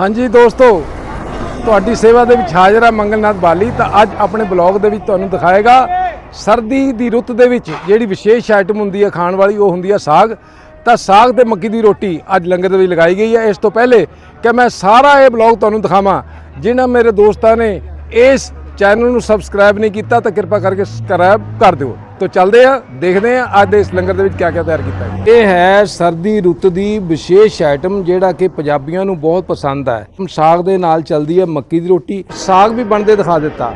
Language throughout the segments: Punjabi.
ਹਾਂਜੀ ਦੋਸਤੋ, ਤੁਹਾਡੀ ਸੇਵਾ ਦੇ ਵਿੱਚ ਹਾਜ਼ਰ ਹੈ ਮੰਗਲਨਾਥ ਬਾਲੀ, ਤਾਂ ਅੱਜ ਆਪਣੇ ਬਲੌਗ ਦੇ ਵਿੱਚ ਤੁਹਾਨੂੰ ਦਿਖਾਏਗਾ ਸਰਦੀ ਦੀ ਰੁੱਤ ਦੇ ਵਿੱਚ ਜਿਹੜੀ ਵਿਸ਼ੇਸ਼ ਆਈਟਮ ਹੁੰਦੀ ਹੈ ਖਾਣ ਵਾਲੀ, ਉਹ ਹੁੰਦੀ ਹੈ ਸਾਗ। ਤਾਂ ਸਾਗ ਤੇ ਮੱਕੀ ਦੀ ਰੋਟੀ ਅੱਜ ਲੰਗਰ ਦੇ ਵਿੱਚ ਲਗਾਈ ਗਈ ਹੈ ਇਸ ਤੋਂ ਪਹਿਲੇ ਕਿ ਮੈਂ ਸਾਰਾ ਇਹ ਬਲੌਗ ਤੁਹਾਨੂੰ ਦਿਖਾਵਾਂ, ਜਿਨ੍ਹਾਂ ਮੇਰੇ ਦੋਸਤਾਂ ਨੇ ਇਸ ਚੈਨਲ ਨੂੰ ਸਬਸਕ੍ਰਾਈਬ ਨਹੀਂ ਕੀਤਾ, ਤਾਂ ਕਿਰਪਾ ਕਰਕੇ ਸਬਸਕ੍ਰਾਈਬ ਕਰ ਦਿਓ। ਤੋਂ ਚੱਲਦੇ ਆ, ਦੇਖਦੇ ਆ ਅੱਜ ਦੇ ਇਸ ਲੰਗਰ ਦੇ ਵਿੱਚ ਕਿਆ ਕਿਆ ਤਿਆਰ ਕੀਤਾ ਹੈ ਇਹ ਹੈ ਸਰਦੀ ਰੁੱਤ ਦੀ ਵਿਸ਼ੇਸ਼ ਆਈਟਮ ਜਿਹੜਾ ਕਿ ਪੰਜਾਬੀਆਂ ਨੂੰ ਬਹੁਤ ਪਸੰਦ ਹੈ ਸਾਗ ਦੇ ਨਾਲ ਚੱਲਦੀ ਹੈ ਮੱਕੀ ਦੀ ਰੋਟੀ। ਸਾਗ ਵੀ ਬਣਦੇ ਦਿਖਾ ਦਿੱਤਾ।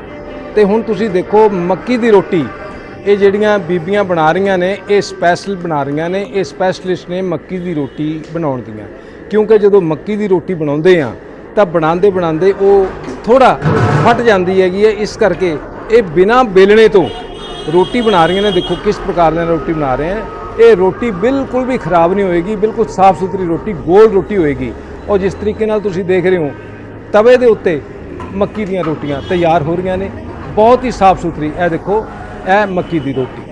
ਤੇ ਹੁਣ ਤੁਸੀਂ ਦੇਖੋ ਮੱਕੀ ਦੀ ਰੋਟੀ। ਇਹ ਜਿਹੜੀਆਂ ਬੀਬੀਆਂ ਬਣਾ ਰਹੀਆਂ ਨੇ, ਇਹ ਸਪੈਸ਼ਲ ਬਣਾ ਰਹੀਆਂ ਨੇ, ਇਹ ਸਪੈਸ਼ਲਿਸਟ ਨੇ ਮੱਕੀ ਦੀ ਰੋਟੀ ਬਣਾਉਣ ਦੀਆਂ। ਕਿਉਂਕਿ ਜਦੋਂ ਮੱਕੀ ਦੀ ਰੋਟੀ ਬਣਾਉਂਦੇ ਆ, ਤਾਂ ਬਣਾਉਂਦੇ ਬਣਾਉਂਦੇ ਉਹ ਥੋੜਾ ਫਟ ਜਾਂਦੀ ਹੈਗੀ ਹੈ। ਇਸ ਕਰਕੇ ਇਹ ਬਿਨਾ ਬੇਲਣੇ ਤੋਂ ਰੋਟੀ ਬਣਾ ਰਹੀਆਂ ਨੇ, ਦੇਖੋ ਕਿਸ ਪ੍ਰਕਾਰ ਨਾਲ ਰੋਟੀ ਬਣਾ ਰਹੇ ਹੈ ਇਹ ਰੋਟੀ ਬਿਲਕੁਲ ਵੀ ਖਰਾਬ ਨਹੀਂ ਹੋਏਗੀ, ਬਿਲਕੁਲ ਸਾਫ਼ ਸੁਥਰੀ ਰੋਟੀ, ਗੋਲ ਰੋਟੀ ਹੋਏਗੀ। ਔਰ ਜਿਸ ਤਰੀਕੇ ਨਾਲ ਤੁਸੀਂ ਦੇਖ ਰਹੇ ਹੋ, ਤਵੇ ਦੇ ਉੱਤੇ ਮੱਕੀ ਦੀਆਂ ਰੋਟੀਆਂ ਤਿਆਰ ਹੋ ਰਹੀਆਂ ਨੇ, ਬਹੁਤ ਹੀ ਸਾਫ਼ ਸੁਥਰੀ ਇਹ ਦੇਖੋ, ਇਹ ਮੱਕੀ ਦੀ ਰੋਟੀ।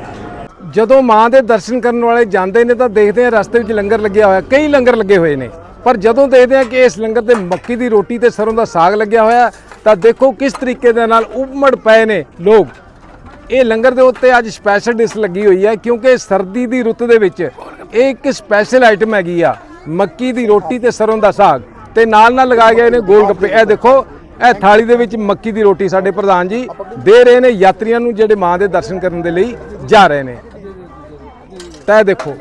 ਜਦੋਂ ਮਾਂ ਦੇ ਦਰਸ਼ਨ ਕਰਨ ਵਾਲੇ ਜਾਂਦੇ ਨੇ ਤਾਂ ਦੇਖਦੇ ਆ ਰਸਤੇ ਵਿੱਚ ਲੰਗਰ ਲੱਗਿਆ ਹੋਇਆ, ਕਈ ਲੰਗਰ ਲੱਗੇ ਹੋਏ ਨੇ। ਪਰ ਜਦੋਂ ਦੇਖਦੇ ਆ ਕਿ ਇਸ ਲੰਗਰ ਤੇ ਮੱਕੀ ਦੀ ਰੋਟੀ ਤੇ ਸਰੋਂ ਦਾ ਸਾਗ ਲੱਗਿਆ ਹੋਇਆ, ਤਾਂ ਦੇਖੋ ਕਿਸ ਤਰੀਕੇ ਦੇ ਨਾਲ ਉਮੜ ਪਏ ਨੇ ਲੋਕ। ਇਹ ਲੰਗਰ ਦੇ ਉੱਤੇ ਅੱਜ ਸਪੈਸ਼ਲ ਡਿਸ਼ ਲੱਗੀ ਹੋਈ ਹੈ, ਕਿਉਂਕਿ ਸਰਦੀ ਦੀ ਰੁੱਤ ਦੇ ਵਿੱਚ ਇਹ ਇੱਕ ਸਪੈਸ਼ਲ ਆਈਟਮ ਹੈਗੀ ਆ, ਮੱਕੀ ਦੀ ਰੋਟੀ ਤੇ ਸਰੋਂ ਦਾ ਸਾਗ। ਤੇ ਨਾਲ ਨਾਲ ਲਗਾਏ ਗਏ ਨੇ ਗੋਲ ਗੱਪੇ। ਇਹ ਦੇਖੋ, ਇਹ ਥਾਲੀ ਦੇ ਵਿੱਚ ਮੱਕੀ ਦੀ ਰੋਟੀ ਸਾਡੇ ਪ੍ਰਧਾਨ ਜੀ ਦੇ ਰਹੇ ਨੇ, ਯਾਤਰੀਆਂ ਨੂੰ ਜਿਹੜੇ ਮਾਂ ਦੇ ਦਰਸ਼ਨ ਕਰਨ ਦੇ ਲਈ ਜਾ ਰਹੇ ਨੇ। ਤਾਂ ਇਹ ਦੇਖੋ,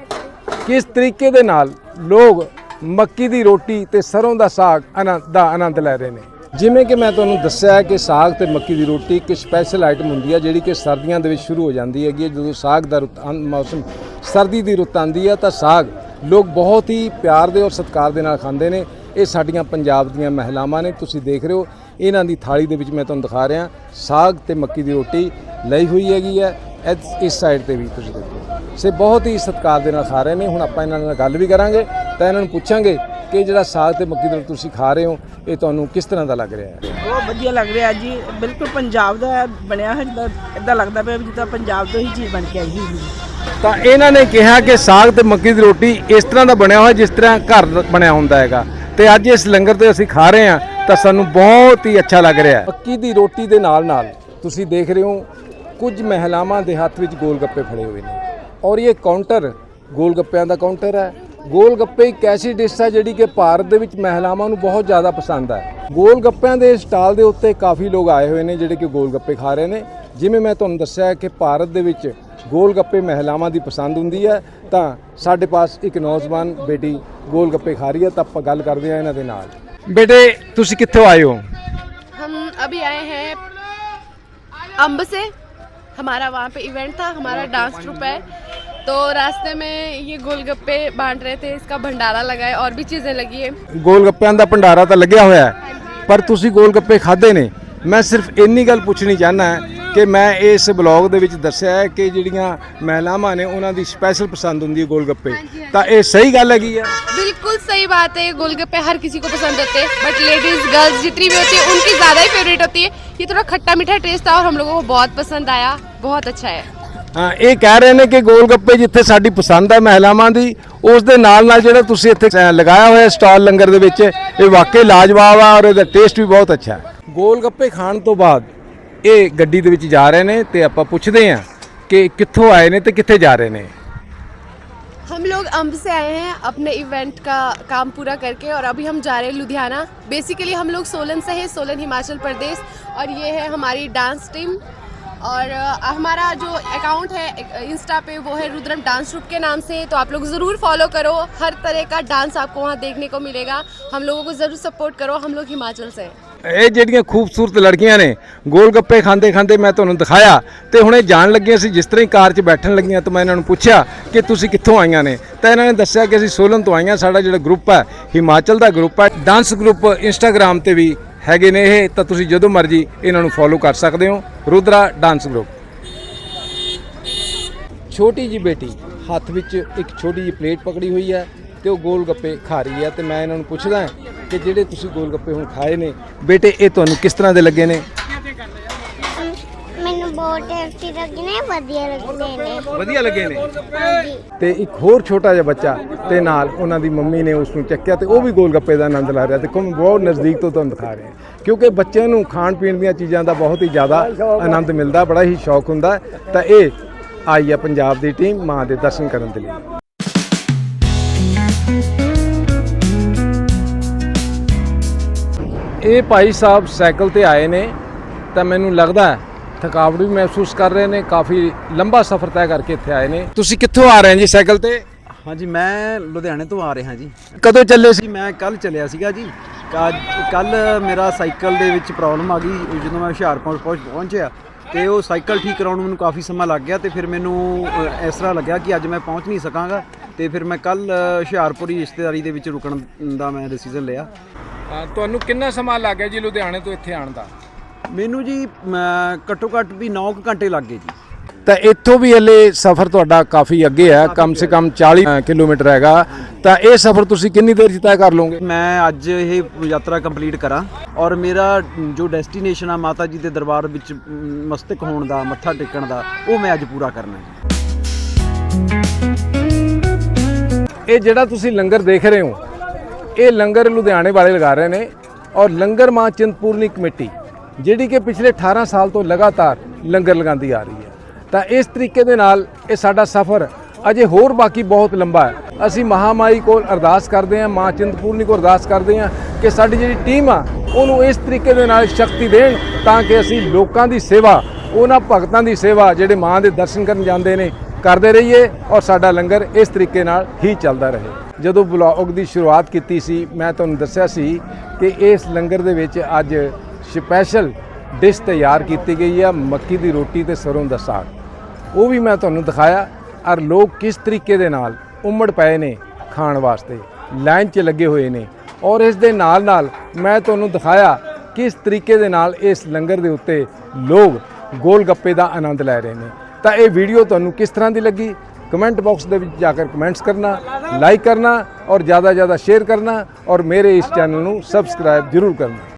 ਕਿਸ ਤਰੀਕੇ ਦੇ ਨਾਲ ਲੋਕ ਮੱਕੀ ਦੀ ਰੋਟੀ ਤੇ ਸਰੋਂ ਦਾ ਸਾਗ ਆਨੰਦ ਦਾ ਆਨੰਦ ਲੈ ਰਹੇ ਨੇ। ਜਿਵੇਂ ਕਿ ਮੈਂ ਤੁਹਾਨੂੰ ਦੱਸਿਆ ਹੈ ਕਿ ਸਾਗ ਤੇ ਮੱਕੀ ਦੀ ਰੋਟੀ ਇੱਕ ਸਪੈਸ਼ਲ ਆਈਟਮ ਹੁੰਦੀ ਹੈ, ਜਿਹੜੀ ਕਿ ਸਰਦੀਆਂ ਦੇ ਵਿੱਚ ਸ਼ੁਰੂ ਹੋ ਜਾਂਦੀ ਹੈਗੀ ਹੈ। ਜਦੋਂ ਸਾਗ ਦਾ ਰੁੱਤ ਆਂ- ਮੌਸਮ ਸਰਦੀ ਦੀ ਰੁੱਤ ਆਉਂਦੀ ਹੈ, ਤਾਂ ਸਾਗ ਲੋਕ ਬਹੁਤ ਹੀ ਪਿਆਰ ਦੇ ਔਰ ਸਤਿਕਾਰ ਦੇ ਨਾਲ ਖਾਂਦੇ ਨੇ। ਇਹ ਸਾਡੀਆਂ ਪੰਜਾਬ ਦੀਆਂ ਮਹਿਲਾਵਾਂ ਨੇ। ਤੁਸੀਂ ਦੇਖ ਰਹੇ ਹੋ, ਇਹਨਾਂ ਦੀ ਥਾਲੀ ਦੇ ਵਿੱਚ ਮੈਂ ਤੁਹਾਨੂੰ ਦਿਖਾ ਰਿਹਾ। ਸਾਗ ਤੇ ਮੱਕੀ ਦੀ ਰੋਟੀ ਲਈ ਹੋਈ ਹੈਗੀ ਹੈ। ਇਸ- ਇਸ ਸਾਈਡ ਤੇ ਵੀ ਤੁਸੀਂ ਦੇਖੋ। ਸੇ ਬਹੁਤ ਹੀ ਸਤਿਕਾਰ ਦੇ ਨਾਲ ਖਾ ਰਹੇ ਨੇ। ਹੁਣ ਆਪਾਂ ਇਹਨਾਂ ਨਾਲ ਗੱਲ ਵੀ ਕਰਾਂਗੇ, ਤਾਂ ਇਹਨਾਂ ਨੂੰ ਪੁੱਛਾਂਗੇ ਕਿ ਜਿਹੜਾ ਸਾਗ ਤੇ ਮੱਕੀ ਦੀ ਰੋਟੀ ਤੁਸੀਂ ਖਾ ਰਹੇ ਹੋ ਇਹ ਤੁਹਾਨੂੰ ਕਿਸ ਤਰ੍ਹਾਂ ਦਾ ਲੱਗ ਰਿਹਾ ਹੈ? ਬਹੁਤ ਵਧੀਆ ਲੱਗ ਰਿਹਾ ਜੀ। ਬਿਲਕੁਲ ਪੰਜਾਬ ਦਾ ਬਣਿਆ ਹੈ ਜਿੱਦਾਂ ਇਦਾਂ ਲੱਗਦਾ ਪਿਆ ਵੀ ਜਿੱਦਾਂ ਪੰਜਾਬ ਤੋਂ ਹੀ ਚੀਜ਼ ਬਣ ਕੇ ਆਈ ਹੋਈ ਹੈ। ਤਾਂ ਇਹਨਾਂ ਨੇ ਕਿਹਾ ਕਿ ਸਾਗ ਤੇ ਮੱਕੀ ਦੀ ਰੋਟੀ ਇਸ ਤਰ੍ਹਾਂ ਦਾ ਬਣਿਆ ਹੋਇਆ ਜਿਸ ਤਰ੍ਹਾਂ ਘਰ ਬਣਿਆ ਹੁੰਦਾ ਹੈਗਾ। ਤੇ ਅੱਜ ਇਸ ਲੰਗਰ ਤੇ ਅਸੀਂ ਖਾ ਰਹੇ ਹਾਂ ਤਾਂ ਸਾਨੂੰ ਬਹੁਤ ਹੀ ਅੱਛਾ ਲੱਗ ਰਿਹਾ ਹੈ। ਮੱਕੀ ਦੀ ਰੋਟੀ ਦੇ ਨਾਲ ਨਾਲ ਤੁਸੀਂ ਦੇਖ ਰਹੇ ਹੋ ਕੁਝ ਮਹਿਲਾਵਾਂ ਦੇ ਹੱਥ ਵਿੱਚ ਗੋਲ ਗੱਪੇ ਫੜੇ ਹੋਏ ਨੇ। ਔਰ ਇਹ ਕਾਊਂਟਰ ਗੋਲ ਗੱਪਿਆਂ ਦਾ ਕਾਊਂਟਰ ਹੈ। ਗੋਲ ਗੱਪੇ ਇੱਕ ਐਸੀ ਡਿਸ਼ ਹੈ ਜਿਹੜੀ ਕਿ ਭਾਰਤ ਦੇ ਵਿੱਚ ਮਹਿਲਾਵਾਂ ਨੂੰ ਬਹੁਤ ਜ਼ਿਆਦਾ ਪਸੰਦ ਹੈ ਗੋਲ ਗੱਪਿਆਂ ਦੇ ਸਟਾਲ ਦੇ ਉੱਤੇ ਕਾਫੀ ਲੋਕ ਆਏ ਹੋਏ ਨੇ ਜਿਹੜੇ ਕਿ ਗੋਲ ਗੱਪੇ ਖਾ ਰਹੇ ਨੇ ਜਿਵੇਂ ਮੈਂ ਤੁਹਾਨੂੰ ਦੱਸਿਆ ਹੈ ਕਿ ਭਾਰਤ ਦੇ ਵਿੱਚ ਗੋਲ ਗੱਪੇ ਮਹਿਲਾਵਾਂ ਦੀ ਪਸੰਦ ਹੁੰਦੀ ਹੈ ਤਾਂ ਸਾਡੇ ਪਾਸ ਇੱਕ ਨੌਜਵਾਨ ਬੇਟੀ ਗੋਲ ਗੱਪੇ ਖਾ ਰਹੀ ਹੈ ਤਾਂ ਆਪਾਂ ਗੱਲ ਕਰਦੇ ਹਾਂ ਇਹਨਾਂ ਦੇ ਨਾਲ ਬੇਟੇ ਤੁਸੀਂ ਕਿੱਥੋਂ ਆਏ ਹੋ हम अभी आए हैं अम्ब से हमारा वहाँ पे इवेंट था हमारा डांस ट्रुप है तो रास्ते में ये गोलगप्पे बांट रहे थे इसका भंडारा लगा है और भी चीज़ें लगी है ਗੋਲ ਗੱਪਿਆਂ ਦਾ ਭੰਡਾਰਾ ਤਾਂ ਲੱਗਿਆ ਹੋਇਆ ਹੈ ਪਰ ਤੁਸੀਂ ਗੋਲ ਗੱਪੇ ਖਾਦੇ ਨੇ ਮੈਂ ਸਿਰਫ ਇੰਨੀ ਗੱਲ ਪੁੱਛਣੀ ਚਾਹਨਾ ਹੈ ਕਿ ਮੈਂ ਇਸ ਬਲੌਗ ਦੇ ਵਿੱਚ ਦੱਸਿਆ ਹੈ ਕਿ ਜਿਹੜੀਆਂ ਮਹਿਲਾਵਾਂ ਨੇ ਉਹਨਾਂ ਦੀ ਸਪੈਸ਼ਲ ਪਸੰਦ ਹੁੰਦੀ ਹੈ ਗੋਲ ਗੱਪੇ ਤਾਂ ਇਹ ਸਹੀ ਗੱਲ ਹੈਗੀ ਆ बिल्कुल सही बात है ये गोलगप्पे हर किसी को पसंद होते हैं बट लेडीज गर्ल्स जितनी भी होती है उनकी ज़्यादा ही फेवरेट होती है ये थोड़ा खट्टा मीठा टेस्ट था और हम लोगों को बहुत पसंद आया बहुत अच्छा है ਹਾਂ ਇਹ ਕਹਿ ਰਹੇ ਨੇ ਕਿ ਗੋਲ ਗੱਪੇ ਜਿੱਥੇ ਸਾਡੀ ਪਸੰਦ ਹੈ ਮਹਿਲਾਵਾਂ ਦੀ ਉਸ ਦੇ ਨਾਲ ਨਾਲ ਜਿਹੜਾ ਤੁਸੀਂ ਇੱਥੇ ਅ, ਲਗਾਇਆ ਹੋਇਆ ਸਟਾਲ ਲੰਗਰ ਦੇ ਵਿੱਚ ਇਹ ਵਾਕਈ ਲਾਜਵਾਬ ਆ ਔਰ ਇਹਦਾ ਟੇਸਟ ਵੀ ਬਹੁਤ ਅੱਛਾ ਹੈ ਗੋਲ ਗੱਪੇ ਖਾਣ ਤੋਂ ਬਾਅਦ ਇਹ ਗੱਡੀ ਦੇ ਵਿੱਚ ਜਾ ਰਹੇ ਨੇ ਤੇ ਆਪਾਂ ਪੁੱਛਦੇ ਹਾਂ ਕਿ ਕਿੱਥੋਂ ਆਏ ਨੇ ਤੇ ਕਿੱਥੇ ਜਾ ਰਹੇ ਨੇ हम लोग अम्ब से आए हैं अपने इवेंट का काम पूरा करके और अभी हम जा रहे हैं लुधियाना बेसिकली हम लोग सोलन से हैं सोलन हिमाचल प्रदेश और ये है हमारी डांस टीम और हमारा जो अकाउंट है इंस्टा पे वो है रुद्रम डांस ग्रुप के नाम से तो आप लोग ज़रूर फॉलो करो। हर तरह का डांस आपको वहाँ देखने को मिलेगा। हम लोगों को ज़रूर सपोर्ट करो। हम लोग हिमाचल से हैं। ਇਹ ਜਿਹੜੀਆਂ ਖੂਬਸੂਰਤ ਲੜਕੀਆਂ ਨੇ, ਗੋਲ ਗੱਪੇ ਖਾਂਦੇ ਖਾਂਦੇ ਮੈਂ ਤੁਹਾਨੂੰ ਦਿਖਾਇਆ ਤੇ ਹੁਣੇ ਜਾਣ ਲੱਗੀਆਂ ਸੀ ਜਿਸ ਤਰ੍ਹਾਂ ਹੀ ਕਾਰ 'ਚ ਬੈਠਣ ਲੱਗੀਆਂ ਤਾਂ ਮੈਂ ਇਹਨਾਂ ਨੂੰ ਪੁੱਛਿਆ ਕਿ ਤੁਸੀਂ ਕਿੱਥੋਂ ਆਈਆਂ ਨੇ? ਤਾਂ ਇਹਨਾਂ ਨੇ ਦੱਸਿਆ ਕਿ ਅਸੀਂ ਸੋਲਨ ਤੋਂ ਆਈਆਂ, ਸਾਡਾ ਜਿਹੜਾ ਗਰੁੱਪ ਹੈ, ਹਿਮਾਚਲ ਦਾ ਗਰੁੱਪ ਹੈ। ਡਾਂਸ ਗਰੁੱਪ ਇੰਸਟਾਗ੍ਰam ਤੇ ਵੀ ਹੈਗੇ ਨੇ ਇਹ, ਤਾਂ ਤੁਸੀਂ ਜਦੋਂ ਮਰਜ਼ੀ ਇਹਨਾਂ ਨੂੰ ਫੋਲੋ ਕਰ ਸਕਦੇ ਹੋ। ਰੁਦਰਾ ਡਾਂਸ ਗਰੁੱਪ ਛੋਟੀ ਜੀ ਬੇਟੀ, ਹੱਥ ਵਿੱਚ ਇੱਕ ਛੋਟੀ ਜੀ ਪਲੇਟ ਪਕੜੀ ਹੋਈ ਹੈ ਤੇ ਉਹ ਗੋਲ ਗੱਪੇ ਖਾ ਰਹੀ ਹੈ ਤੇ ਮੈਂ ਇਹਨਾਂ ਨੂੰ ਪੁੱਛਦਾ ਕਿ ਜਿਹੜੇ ਤੁਸੀਂ ਗੋਲ ਗੱਪੇ ਹੁਣ ਖਾਏ ਨੇ ਬੇਟੇ ਇਹ ਤੁਹਾਨੂੰ ਕਿਸ ਤਰ੍ਹਾਂ ਦੇ ਲੱਗੇ ਨੇ? ਮੈਨੂੰ ਬਹੁਤ ਟੇਸਟੀ ਲੱਗੇ ਨੇ ਵਧੀਆ ਲੱਗਦੇ ਨੇ। ਵਧੀਆ ਲੱਗੇ ਨੇ? ਹਾਂਜੀ। ਤੇ ਇੱਕ ਹੋਰ ਛੋਟਾ ਜਿਹਾ ਬੱਚਾ ਤੇ ਨਾਲ ਉਹਨਾਂ ਦੀ ਮੰਮੀ ਨੇ ਉਸ ਨੂੰ ਚੱਕਿਆ ਤੇ ਉਹ ਵੀ ਗੋਲ ਗੱਪੇ ਦਾ ਆਨੰਦ ਲੈ ਰਿਹਾ। ਦੇਖੋ ਮੈਂ ਬਹੁਤ ਨਜ਼ਦੀਕ ਤੋਂ ਤੁਹਾਨੂੰ ਦਿਖਾ ਰਿਹਾ। ਕਿਉਂਕਿ ਬੱਚਿਆਂ ਨੂੰ ਖਾਣ ਪੀਣ ਦੀਆਂ ਚੀਜ਼ਾਂ ਦਾ ਬਹੁਤ ਹੀ ਜ਼ਿਆਦਾ ਆਨੰਦ ਮਿਲਦਾ ਬੜਾ ਹੀ ਸ਼ੌਕ ਹੁੰਦਾ। ਤਾਂ ਇਹ ਆਈ ਹੈ ਪੰਜਾਬ ਦੀ ਟੀਮ ਮਾਂ ਦੇ ਦਰਸ਼ਨ ਕਰਨ ਦੇ ਲਈ। ਇਹ ਭਾਈ ਸਾਹਿਬ ਸਾਈਕਲ ਤੇ ਆਏ ਨੇ ਤਾਂ ਮੈਨੂੰ ਲੱਗਦਾ ਥਕਾਵਟ ਵੀ ਮਹਿਸੂਸ ਕਰ ਰਹੇ ਨੇ ਕਾਫੀ ਲੰਬਾ ਸਫ਼ਰ ਤੈਅ ਕਰਕੇ ਇੱਥੇ ਆਏ ਨੇ। ਤੁਸੀਂ ਕਿੱਥੋਂ ਆ ਰਹੇ ਹੋ ਜੀ ਸਾਈਕਲ ਤੇ? ਹਾਂਜੀ ਮੈਂ ਲੁਧਿਆਣੇ ਤੋਂ ਆ ਰਿਹਾ ਜੀ। ਕਦੋਂ ਚੱਲੇ ਸੀ? ਮੈਂ ਕੱਲ ਚੱਲਿਆ ਸੀਗਾ ਜੀ। ਕੱਲ ਮੇਰਾ ਸਾਈਕਲ ਦੇ ਵਿੱਚ ਪ੍ਰੋਬਲਮ ਆ ਗਈ। ਜਦੋਂ ਮੈਂ ਹੁਸ਼ਿਆਰਪੁਰ ਪਹੁੰਚ ਪਹੁੰਚਿਆ ਤੇ ਉਹ ਸਾਈਕਲ ਠੀਕ ਕਰਾਉਣ ਨੂੰ ਮੈਨੂੰ ਕਾਫੀ ਸਮਾਂ ਲੱਗ ਗਿਆ ਤੇ ਫਿਰ ਮੈਨੂੰ ਇਸ ਤਰ੍ਹਾਂ ਲੱਗਿਆ ਕਿ ਅੱਜ ਮੈਂ ਪਹੁੰਚ ਨਹੀਂ ਸਕਾਂਗਾ। ਤੇ ਫਿਰ ਮੈਂ ਕੱਲ ਹੁਸ਼ਿਆਰਪੁਰੀ ਰਿਸ਼ਤੇਦਾਰੀ ਦੇ ਵਿੱਚ ਰੁਕਣ ਦਾ ਮੈਂ ਡਿਸੀਜਨ ਲਿਆ। ਤੁਹਾਨੂੰ ਕਿੰਨਾ ਸਮਾਂ ਲੱਗ ਗਿਆ ਜੀ ਲੁਧਿਆਣੇ ਤੋਂ ਇੱਥੇ ਆਉਣ ਦਾ? ਮੈਨੂੰ ਜੀ ਘੱਟੋ ਘੱਟ ਵੀ 9 ਘੰਟੇ ਲੱਗ ਗਏ ਜੀ। ਤਾਂ ਇੱਥੋਂ ਵੀ ਹਲੇ ਸਫ਼ਰ ਤੁਹਾਡਾ ਕਾਫੀ ਅੱਗੇ ਹੈ ਕਮ ਸੇ ਕਮ 40 ਕਿਲੋਮੀਟਰ ਹੈਗਾ। ਤਾਂ ਇਹ ਸਫ਼ਰ ਤੁਸੀਂ ਕਿੰਨੀ ਦੇਰ 'ਚ ਤੈਅ ਕਰ ਲਓਗੇ? ਮੈਂ ਅੱਜ ਇਹ ਯਾਤਰਾ ਕੰਪਲੀਟ ਕਰਾਂ ਔਰ ਮੇਰਾ ਜੋ ਡੈਸਟੀਨੇਸ਼ਨ ਆ ਮਾਤਾ ਜੀ ਦੇ ਦਰਬਾਰ ਵਿੱਚ ਮਸਤਕ ਹੋਣ ਦਾ ਮੱਥਾ ਟੇਕਣ ਦਾ ਉਹ ਮੈਂ ਅੱਜ ਪੂਰਾ ਕਰਨਾ ਹੈ ਇਹ ਜਿਹੜਾ ਤੁਸੀਂ ਲੰਗਰ ਦੇਖ ਰਹੇ ਹੋ ਇਹ ਲੰਗਰ ਲੁਧਿਆਣੇ ਵਾਲੇ ਲਗਾ ਰਹੇ ਨੇ ਔਰ ਲੰਗਰ ਮਾਂ ਚਿੰਤਪੂਰਨੀ ਕਮੇਟੀ, ਜਿਹੜੀ ਕਿ ਪਿਛਲੇ 18 ਸਾਲ ਤੋਂ ਲਗਾਤਾਰ ਲੰਗਰ ਲਗਾਉਂਦੀ ਆ ਰਹੀ ਹੈ। ਤਾਂ ਇਸ ਤਰੀਕੇ ਦੇ ਨਾਲ ਇਹ ਸਾਡਾ ਸਫ਼ਰ ਅਜੇ ਹੋਰ ਬਾਕੀ ਬਹੁਤ ਲੰਬਾ ਹੈ। ਅਸੀਂ ਮਹਾਮਾਈ ਕੋਲ ਅਰਦਾਸ ਕਰਦੇ ਹਾਂ, ਮਾਂ ਚਿੰਤਪੂਰਨੀ ਕੋਲ ਅਰਦਾਸ ਕਰਦੇ ਹਾਂ ਕਿ ਸਾਡੀ ਜਿਹੜੀ ਟੀਮ ਆ, ਉਹਨੂੰ ਇਸ ਤਰੀਕੇ ਦੇ ਨਾਲ ਸ਼ਕਤੀ ਦੇਣ ਤਾਂ ਕਿ ਅਸੀਂ ਲੋਕਾਂ ਦੀ ਸੇਵਾ, ਉਹਨਾਂ ਭਗਤਾਂ ਦੀ ਸੇਵਾ ਜਿਹੜੇ ਮਾਂ ਦੇ ਦਰਸ਼ਨ ਕਰਨ ਜਾਂਦੇ ਨੇ, ਕਰਦੇ ਰਹੀਏ ਔਰ ਸਾਡਾ ਲੰਗਰ ਇਸ ਤਰੀਕੇ ਨਾਲ ਹੀ ਚੱਲਦਾ ਰਹੇ। ਜਦੋਂ ਬਲੌਗ ਦੀ ਸ਼ੁਰੂਆਤ ਕੀਤੀ ਸੀ, ਮੈਂ ਤੁਹਾਨੂੰ ਦੱਸਿਆ ਸੀ ਕਿ ਇਸ ਲੰਗਰ ਦੇ ਵਿੱਚ ਅੱਜ ਸਪੈਸ਼ਲ ਡਿਸ਼ ਤਿਆਰ ਕੀਤੀ ਗਈ ਆ, ਮੱਕੀ ਦੀ ਰੋਟੀ ਤੇ ਸਰੋਂ ਦਾ ਸਾਗ। ਉਹ ਵੀ ਮੈਂ ਤੁਹਾਨੂੰ ਦਿਖਾਇਆ, ਔਰ ਲੋਕ ਕਿਸ ਤਰੀਕੇ ਦੇ ਨਾਲ ਉਮੜ ਪਏ ਨੇ ਖਾਣ ਵਾਸਤੇ, ਲਾਈਨ 'ਚ ਲੱਗੇ ਹੋਏ ਨੇ। ਔਰ ਇਸ ਦੇ ਨਾਲ ਨਾਲ ਮੈਂ ਤੁਹਾਨੂੰ ਦਿਖਾਇਆ ਕਿਸ ਤਰੀਕੇ ਦੇ ਨਾਲ ਇਸ ਲੰਗਰ ਦੇ ਉੱਤੇ ਲੋਕ ਗੋਲ ਗੱਪੇ ਦਾ ਆਨੰਦ ਲੈ ਰਹੇ ਨੇ। ਤਾਂ ਇਹ ਵੀਡੀਓ ਤੁਹਾਨੂੰ ਕਿਸ ਤਰ੍ਹਾਂ ਦੀ ਲੱਗੀ? ਕਮੈਂਟ ਬਾਕਸ ਦੇ ਵਿੱਚ ਜਾ ਕੇ ਕਮੈਂਟਸ ਕਰਨਾ, ਲਾਈਕ ਕਰਨਾ ਔਰ ਜ਼ਿਆਦਾ ਜ਼ਿਆਦਾ ਸ਼ੇਅਰ ਕਰਨਾ ਔਰ ਮੇਰੇ ਇਸ ਚੈਨਲ ਨੂੰ ਸਬਸਕ੍ਰਾਈਬ ਜ਼ਰੂਰ ਕਰਨਾ।